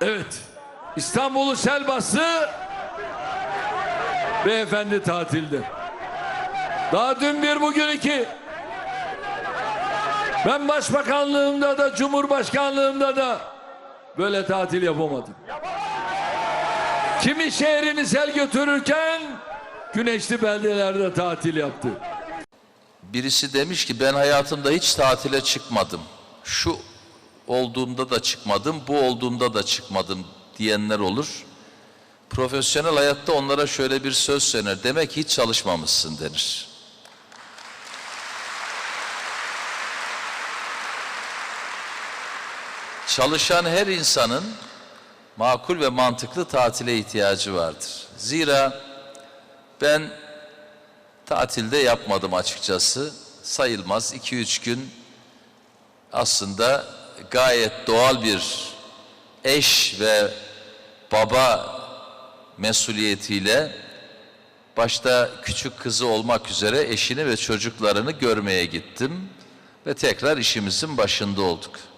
Evet. İstanbul'u sel bastı. Beyefendi tatilde. Daha dün bir bugün iki. Ben başbakanlığımda da cumhurbaşkanlığımda da böyle tatil yapamadım. Kimi şehrini sel götürürken güneşli beldelerde tatil yaptı. Birisi demiş ki ben hayatımda hiç tatile çıkmadım. Şu olduğumda da çıkmadım, bu olduğumda da çıkmadım diyenler olur. Profesyonel hayatta onlara şöyle bir söz söylenir. Demek hiç çalışmamışsın denir. Çalışan her insanın makul ve mantıklı tatile ihtiyacı vardır. Zira ben tatilde yapmadım açıkçası. Sayılmaz 2-3 gün aslında gayet doğal bir eş ve baba mesuliyetiyle başta küçük kızı olmak üzere eşini ve çocuklarını görmeye gittim ve tekrar işimizin başında olduk.